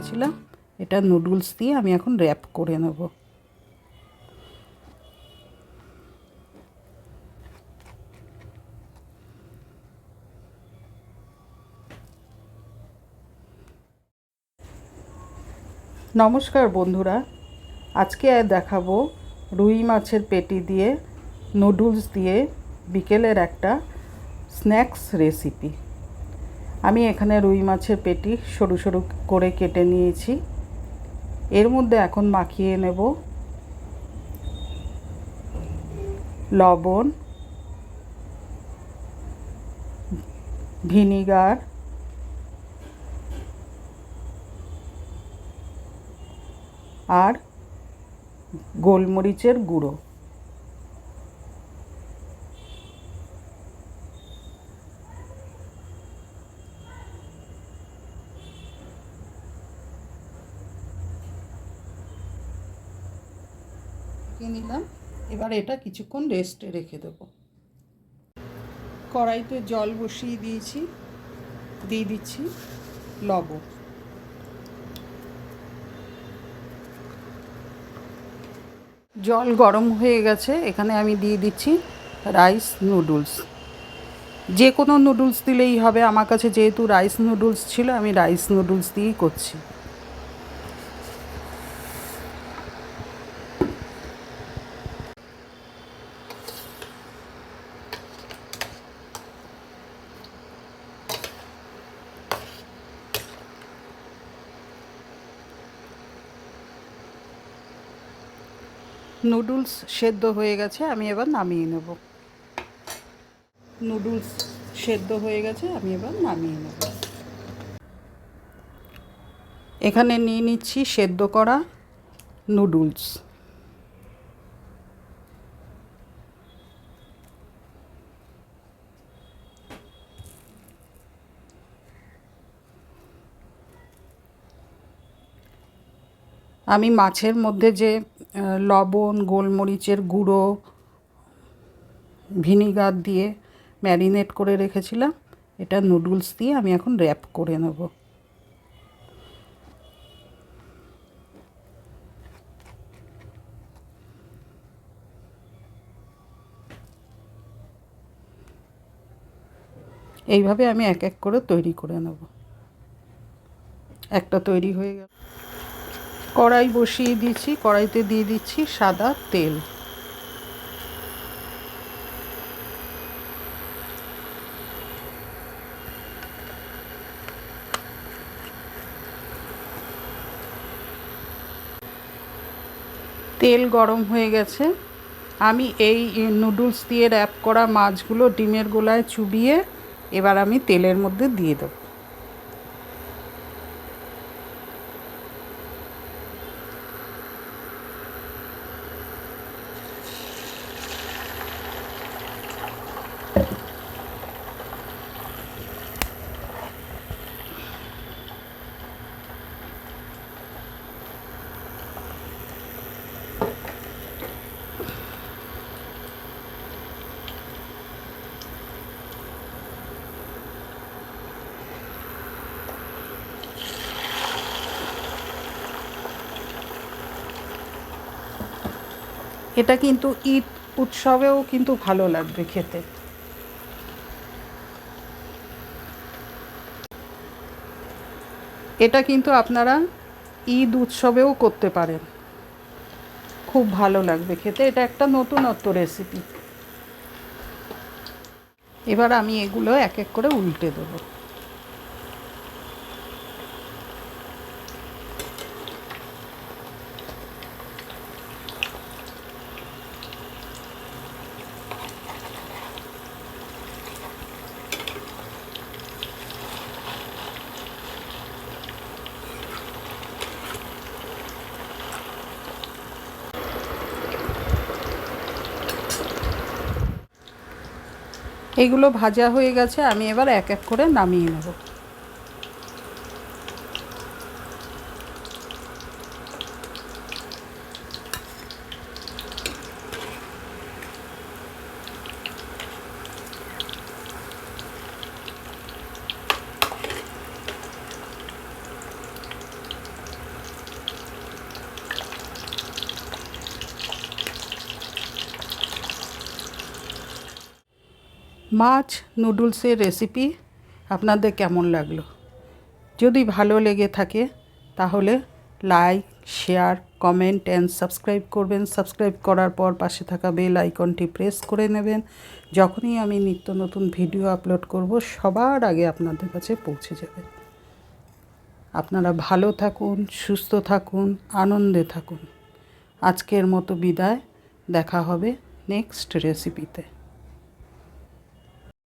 রেখেছিলাম, এটা নুডলস দিয়ে আমি এখন র্যাপ করে নেব। নমস্কার বন্ধুরা, আজকে দেখাবো রুই মাছের পেটি দিয়ে নুডলস দিয়ে বিকেলের একটা স্ন্যাক্স রেসিপি আমি এখানে রুই মাছের পেটি সরু সরু করে কেটে নিয়েছি। এর মধ্যে এখন মাখিয়ে নেব লবণ, ভিনিগার, আর গোলমরিচের গুঁড়ো। দিয়ে নিলাম। এবার এটা কিছুক্ষণ রেস্টে রেখে দেবো। কড়াইতে জল বসিয়ে দিয়েছি। দিয়ে দিচ্ছি লবণ। জল গরম হয়ে গেছে। এখানে আমি দিয়ে দিচ্ছি রাইস নুডলস যে কোনো নুডলস দিলেই হবে। আমার কাছে যেহেতু রাইস নুডলস ছিল, আমি রাইস নুডলস দিয়েই করছি। নুডলস সেদ্ধ হয়ে গেছে, আমি এবার নামিয়ে নেব। নুডলস সেদ্ধ হয়ে গেছে, আমি এবার নামিয়ে নেব। এখানে নিয়ে নিচ্ছি সেদ্ধ করা নুডলস। আমি মাছের মধ্যে যে লবণ, গোলমরিচের গুঁড়ো, ভিনিগার দিয়ে ম্যারিনেট করে রেখেছিলাম। এটা নুডলস দিয়ে আমি এখন র্যাপ করে নেব। এইভাবে আমি এক এক করে তৈরি করে নেব। একটা তৈরি হয়ে গেল। কড়াই বসিয়ে দিচ্ছি কড়াইতে দিয়ে দিচ্ছি সাদা তেল। তেল গরম হয়ে গেছে। আমি এই নুডলস দিয়ে র্যাপ করা মাছগুলো ডিমের গোলায় চুবিয়ে এবার আমি তেলের মধ্যে দিয়ে দেবো। এটা কিন্তু ঈদ উৎসবেও কিন্তু ভালো লাগবে খেতে। এটা কিন্তু আপনারা ঈদ উৎসবেও করতে পারেন। খুব ভালো লাগবে খেতে। এটা একটা নতুনত্ব রেসিপি এবার আমি এগুলো এক এক করে উল্টে দেবো। এগুলো ভাজা হয়ে গেছে আমি এবার এক এক করে নামিয়ে নেব। মাছ নুডলসের রেসিপি আপনাদের কেমন লাগল? যদি ভালো লেগে থাকে, তাহলে like share comment and subscribe করবেন। সাবস্ক্রাইব করার পর পাশে থাকা বেল আইকনটি প্রেস করে নেবেন। যখনই আমি নিত্য নতুন ভিডিও আপলোড করব, সবার আগে আপনাদের কাছে পৌঁছে যাবে। আপনারা ভালো থাকুন, সুস্থ থাকুন, আনন্দে থাকুন। আজকের মতো বিদায়। দেখা হবে নেক্সট রেসিপিতে